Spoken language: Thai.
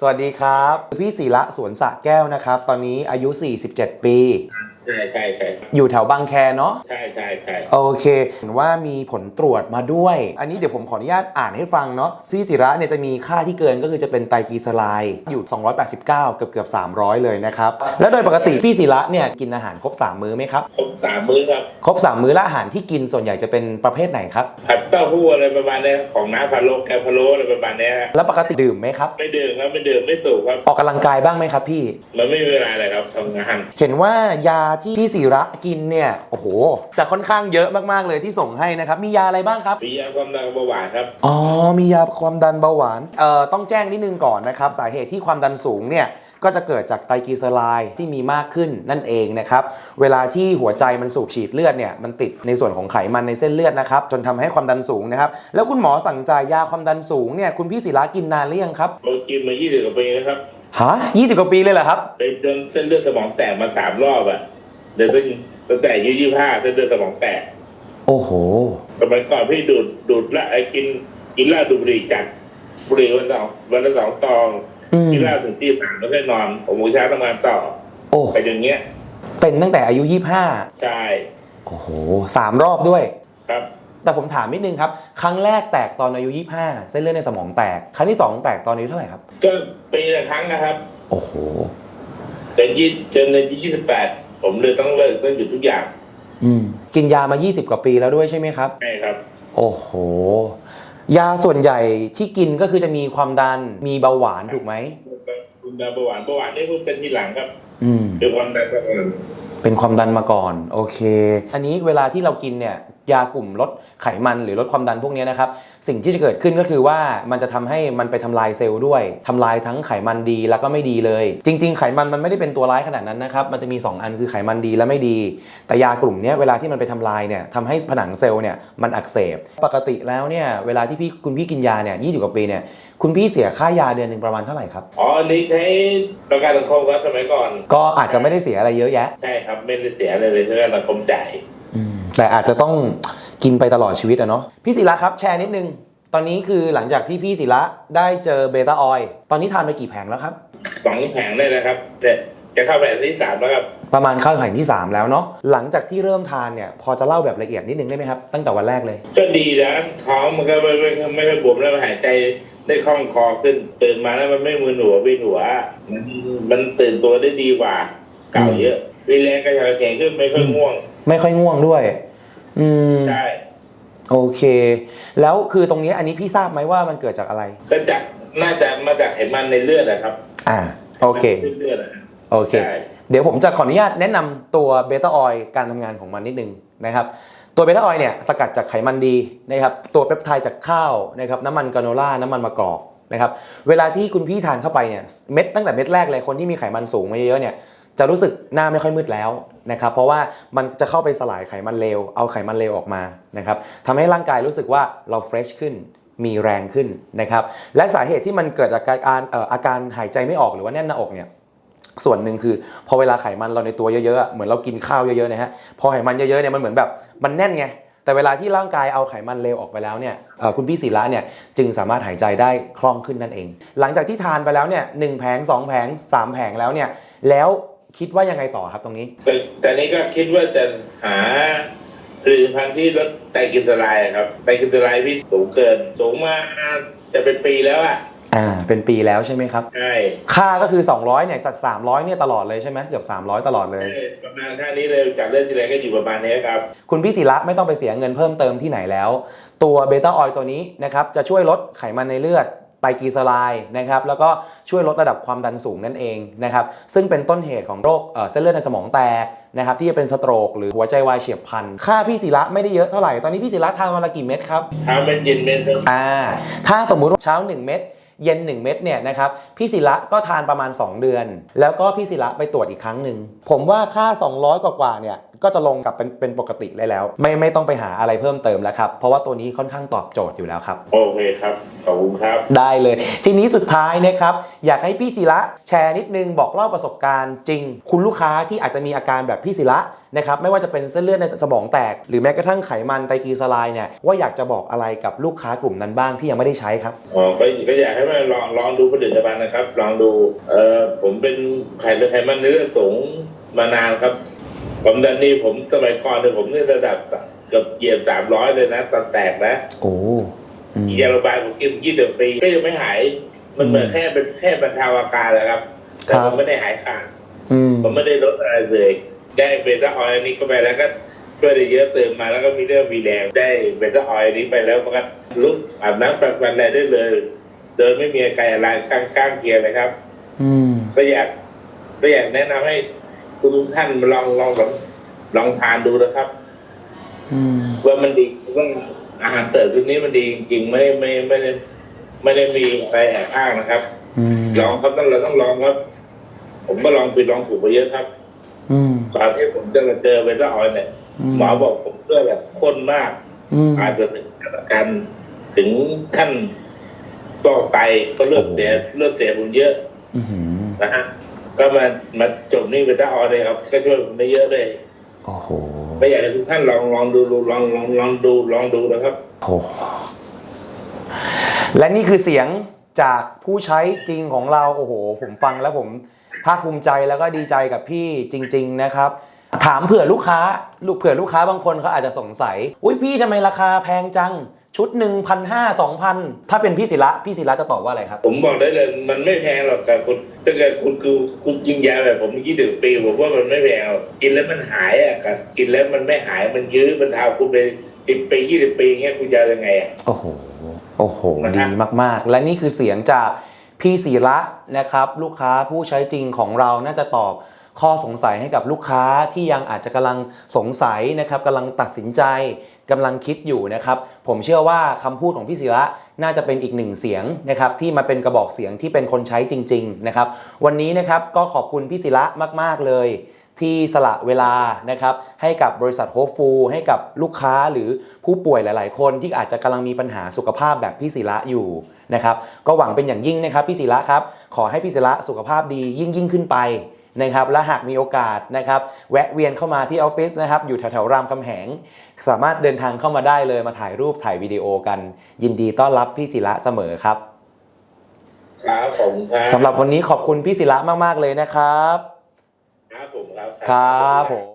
สวัสดีครับ พี่ศิระสวนสะแก้วนะครับ ตอนนี้อายุ 47 ปี ใช่ใช่ใช่ครับอยู่แถวบางแคเนาะใช่ใช่ใช่โอเคเห็นว่ามีผลตรวจมาด้วย อันนี้เดี๋ยวผมขออนุญาตอ่านให้ฟังเนาะพี่ศิระเนี่ยจะมีค่าที่เกินก็คือจะเป็นไตรกลีเซอไรด์อยู่ 289 เกือบเกือบ300 เลยนะครับ แล้วโดยปกติพี่ศิระเนี่ยกินอาหารครบ 3 มื้อไหมครับ ครบสามมื้อครับครบ 3 มื้อและอาหารที่กินส่วนใหญ่จะเป็นประเภทไหนครับ ผัดเต้าหู้อะไรประมาณเนี้ยของน้ำพะโล้แกงพะโล้อะไรประมาณเนี้ยฮะแล้วปกติดื่มไหมครับ ไม่ดื่มครับไม่ดื่มไม่สูบครับ ออกกำลังกายบ้างไหมครับพี่ มันไม่มีเวลาเลยครับทำงาน เห็นว่ายาที่พี่ศิระกินเนี่ยโอ้โห จะค่อนข้างเยอะมาก ๆ เลยที่ส่งให้นะครับ มียาอะไรบ้างครับ มียาความดันเบาหวานครับ อ๋อ มียาความดันเบาหวานเอ่อต้องแจ้งนิดนึงก่อนนะครับ สาเหตุที่ความดันสูงเนี่ยก็จะเกิดจากไตรกลีเซอไรด์ที่มีมากขึ้นนั่นเองนะครับ เวลาที่หัวใจมันสูบฉีดเลือดเนี่ยมันติดในส่วนของไขมันในเส้นเลือดนะครับ จนทำให้ความดันสูงนะครับ แล้วคุณหมอสั่งจ่ายยาความดันสูงเนี่ยคุณพี่ศิระกินนานหรือยังครับเรากินมา20กว่าปีนะครับฮะ20กว่าปีเลยเหรอครับไปจนเส้นเลือดสมองแตกมาสามรอบอะ เดี๋ยวตั้งตั้งแต่อายุ25เส้นเลือดสมองแตกโอ้โหสมัยก่อนพี่ดูดดูดละไอ้กินกินเหล้าดูดบุหรี่จัดบุหรี่วันละสองวันละสองซองอืมกินเหล้าถึงตีสามแล้วก็นอนผมมูเช้าทำงานต่อโอ้ไปอย่างเงี้ยเป็นตั้งแต่อายุ 25 ใช่โอ้โหสามรอบด้วย ครับ แต่ผมถามนิดนึงครับ ครั้งแรกแตกตอนอายุ 25 เส้นเลือดในสมองแตก ครั้งที่ 2 แตกตอนอายุเท่าไหร่ครับ ก็ปีละครั้งนะครับโอ้โหแต่ยี่จนในยี่สิบแปด ผมเลยต้องเลิกต้องหยุดทุกอย่างอืมกินยามา 20 กว่าปีแล้วด้วยใช่ไหมครับ ใช่ครับ โอ้โห ยาส่วนใหญ่ที่กินก็คือจะมีความดันมีเบาหวานถูกไหมคุณดาเบาหวานเบาหวานนี่เพิ่งเป็นทีหลังครับอืมเป็นความดันก็เออ เป็นความดันมาก่อน โอเค อันนี้เวลาที่เรากินเนี่ยยากลุ่มลดไขมันหรือลดความดันพวกนี้นะครับ สิ่งที่จะเกิดขึ้นก็คือว่ามันจะทำให้มันไปทำลายเซลล์ด้วยทำลายทั้งไขมันดีแล้วก็ไม่ดีเลย จริง ๆ ไขมันมันไม่ได้เป็นตัวร้ายขนาดนั้นนะครับ มันจะมี 2 อันคือไขมันดีและไม่ดี แต่ยากลุ่มนี้เวลาที่มันไปทำลายเนี่ยทำให้ผนังเซลล์เนี่ยมันอักเสบ ปกติแล้วเนี่ยเวลาที่พี่คุณพี่กินยาเนี่ยยี่สิบกว่าปีเนี่ย คุณพี่เสียค่ายาเดือนหนึ่งประมาณเท่าไหร่ครับ อ๋ออันนี้ใช้ประกันสังคมครับสมัยก่อน ก็อาจจะไม่ได้เสียอะไรเยอะแยะ ใช่ครับ ไม่ได้เสียอะไรเลยใช้ประกันสังคมจ่ายแต่อาจจะต้องกินไปตลอดชีวิตอะเนาะพี่ศิระครับแชร์นิดนึง ตอนนี้คือหลังจากที่พี่ศิระได้เจอเบต้าออยล์ตอนนี้ทานไปกี่แผงแล้วครับ สองแผงได้แล้วครับแต่จะเข้าไปอันที่สามแล้วครับประมาณเข้าแผงที่ 3 แล้วเนาะหลังจากที่เริ่มทานเนี่ยพอจะเล่าแบบละเอียดนิดนึงได้ไหมครับ ตั้งแต่วันแรกเลย ก็ดีนะท้องมันก็ไม่ไม่ไม่ไม่บวมแล้วมันหายใจ ได้คล่องคอขึ้นตื่นมาแล้วมันไม่มึนหัวเวียนหัวมันมันตื่นตัวได้ดีกว่า เก่าเยอะวีแรงกระฉับกระเฉงขึ้นไม่ค่อยง่วง ไม่ค่อยง่วงด้วย อืมใช่โอเค แล้วคือตรงนี้อันนี้พี่ทราบไหมว่ามันเกิดจากอะไรก็จากน่าจะมาจากไขมันในเลือดนะครับ อ่า โอเคไขมันในเลือดอะโอเคใช่เดี๋ยวผมจะขออนุญาตแนะนำตัวเบต้าออยล์การทำงานของมันนิดนึงนะครับ ตัวเบต้าออยเนี่ยสกัดจากไขมันดีนะครับตัวเปปไทด์จากข้าวนะครับน้ำมันกราโนล่าน้ำมันมะกอกนะครับเวลาที่คุณพี่ทานเข้าไปเนี่ยเม็ดตั้งแต่เม็ดแรกเลยคนที่มีไขมันสูงมาเยอะๆเนี่ยจะรู้สึกหน้าไม่ค่อยมืดแล้วนะครับเพราะว่ามันจะเข้าไปสลายไขมันเลวเอาไขมันเลวออกมานะครับทำให้ร่างกายรู้สึกว่าเราเฟรชขึ้นมีแรงขึ้นนะครับและสาเหตุที่มันเกิดจากการอาการหายใจไม่ออกหรือว่าแน่นหน้าอกเนี่ย ส่วนหนึ่งคือพอเวลาไขมันเราในตัวเยอะๆเหมือนเรากินข้าวเยอะๆนะฮะพอไขมันเยอะๆเนี่ยมันเหมือนแบบมันแน่นไงแต่เวลาที่ร่างกายเอาไขมันเลวออกไปแล้วเนี่ยคุณพี่ศิระเนี่ยจึงสามารถหายใจได้คล่องขึ้นนั่นเอง หลังจากที่ทานไปแล้วเนี่ยหนึ่งแผงสองแผงสามแผงแล้วเนี่ยแล้วคิดว่ายังไงต่อครับตรงนี้ แต่แต่นี้ก็คิดว่าจะหาผลิตภัณฑ์ที่ลดไตกลีเซอไรด์ครับไตกลีเซอไรด์พี่สูงเกิน สูงมาจะเป็นปีแล้วอะ อ่าเป็นปีแล้วใช่ไหมครับ ใช่ค่าก็คือ 200เนี่ยจัด 300เนี่ยตลอดเลยใช่ไหมเกือบ 300 ตลอดเลย ประมาณท่านี้เลยจากเรื่องที่แล้วก็อยู่ประมาณนี้ครับ คุณพี่ศิระไม่ต้องไปเสียเงินเพิ่มเติมที่ไหนแล้ว ตัวเบต้าออยล์ตัวนี้นะครับจะช่วยลดไขมันในเลือดไตรกลีเซอไรด์นะครับแล้วก็ช่วยลดระดับความดันสูงนั่นเองนะครับซึ่งเป็นต้นเหตุของโรคเอ่อเส้นเลือดในสมองแตกนะครับที่จะเป็นสโตรกหรือหัวใจวายเฉียบพลัน ค่าพี่ศิระไม่ได้เยอะเท่าไหร่ ตอนนี้พี่ศิระทานวันละกี่เม็ดครับเช้าเป็นเย็นเป็นอ่าถ้าสมมุติว่าเช้า 1 เม็ด เย็น 1 เม็ดเนี่ยนะครับพี่ศิระก็ทานประมาณ 2 เดือน แล้วก็พี่ศิระไปตรวจอีกครั้งหนึ่งผมว่าค่า 200 กว่าๆเนี่ยก็จะลงกลับเป็นเป็นปกติได้แล้ว ไม่ไม่ต้องไปหาอะไรเพิ่มเติมแล้วครับ เพราะว่าตัวนี้ค่อนข้างตอบโจทย์อยู่แล้วครับ โอเคครับ ขอบคุณครับ ได้เลย ทีนี้สุดท้ายนะครับ อยากให้พี่ศิระแชร์นิดนึงบอกเล่าประสบการณ์จริง คุณลูกค้าที่อาจจะมีอาการแบบพี่ศิระ นะครับไม่ว่าจะเป็นเส้นเลือดในสมองแตก หรือแม้กระทั่งไขมันไตรกลีเซอไรด์เนี่ยว่าอยากจะบอกอะไรกับลูกค้ากลุ่มนั้นบ้างที่ยังไม่ได้ใช้ครับอ๋อก็ก็อยากให้มาลองลองดูผลิตภัณฑ์นะครับ ลองดูเอ่อผมเป็นไขมันไขมันในเลือดสูงมานานครับ ผมดันนี่ผมสมัยก่อนเนี่ยผมนี่ระดับเกือบเหยียบสามร้อยเลยนะตอนแตกนะโอ้อืมยาโรบายผมกินยี่สิบปีก็ยังไม่หาย มันเหมือนอืมแค่เป็นแค่บรรเทาอาการแหละครับแต่ครับมันไม่ได้หายขาดอืมผมไม่ได้ลดอะไรเลย ได้เบต้าออยล์นี้เข้าไปแล้วก็ช่วยได้เยอะตื่นมาแล้วก็มีเรื่องมีแรงได้เบต้าออยล์นี้ไปแล้วมันก็ลุกอาบน้ำแปรงฟันอะไรได้เลย โดยไม่มีอาการอะไรข้างข้างเคียงนะครับ อืมก็อยากก็อยากแนะนำให้ทุกท่านลองลองลองลองทานดูนะครับ อืมว่ามันดีว่าอาหารเติร์ตัวนี้มันดีจริงๆไม่ไม่ไม่ได้ไม่ได้มีอะไรแอบอ้างนะครับอืมลองครับต้องเราต้องลองครับ ผมก็ลองผิดลองถูกไปเยอะครับอืม ตอนที่ผมจะมาเจอเวต้าออยล์เนี่ยหมอบอกผมเลือดแบบข้นมากอืมอาจจะถึงการถึงขั้นต่อไตก็เลือดเสียเลือดเสียผมเยอะอืมนะฮะก็มามาจบนี่เวต้าออยล์เลยครับก็ช่วยผมได้เยอะเลยโอ้โหก็อยากให้ทุกท่านลองลองดูลองลองลองดูลองดูนะครับโอ้โหและนี่คือเสียงจากผู้ใช้จริงของเราโอ้โห ผมฟังแล้วผม ภาคภูมิใจแล้วก็ดีใจกับพี่จริง ๆ นะครับ ถามเผื่อลูกค้าลูกเผื่อลูกค้าบางคนเขาอาจจะสงสัย อุ้ยพี่ทำไมราคาแพงจัง ชุดหนึ่งพันห้าสองพันถ้าเป็นพี่ศิระพี่ศิระจะตอบว่าอะไรครับ ผมบอกได้เลยมันไม่แพงหรอกแต่คุณถ้าเกิดคุณคือคุณยิงยาแบบผมยี่สิบปีผมว่ามันไม่แพงหรอกกินแล้วมันหายอะครับกินแล้วมันไม่หายมันยื้อมันทาคุณไปสิบปียี่สิบปีเงี้ยคุณจะเอายังไงอะโอ้โหโอ้โหนะฮะดีมากๆ และนี่คือเสียงจาก พี่ศิระนะครับลูกค้าผู้ใช้จริงของเราน่าจะตอบข้อสงสัยให้กับลูกค้าที่ยังอาจจะกำลังสงสัยนะครับกำลังตัดสินใจกำลังคิดอยู่นะครับ ผมเชื่อว่าคำพูดของพี่ศิระน่าจะเป็นอีกหนึ่งเสียงนะครับที่มาเป็นกระบอกเสียงที่เป็นคนใช้จริง ๆ นะครับ วันนี้นะครับก็ขอบคุณพี่ศิระมาก ๆ เลย ที่สละเวลานะครับให้กับบริษัทโฮปฟูให้กับลูกค้าหรือผู้ป่วยหลาย ๆ คนที่อาจจะกำลังมีปัญหาสุขภาพแบบพี่ศิระอยู่นะครับก็หวังเป็นอย่างยิ่งนะครับพี่ศิระครับขอให้พี่ศิระสุขภาพดียิ่งยิ่งขึ้นไปนะครับและหากมีโอกาสนะครับแวะเวียนเข้ามาที่ออฟฟิศนะครับอยู่แถวๆรามคำแหง สามารถเดินทางเข้ามาได้เลยมาถ่ายรูปถ่ายวิดีโอกัน ยินดีต้อนรับพี่ศิระเสมอครับครับผมครับสำหรับวันนี้ขอบคุณพี่ศิระมากๆเลยนะครับครับผมครับ ครับผม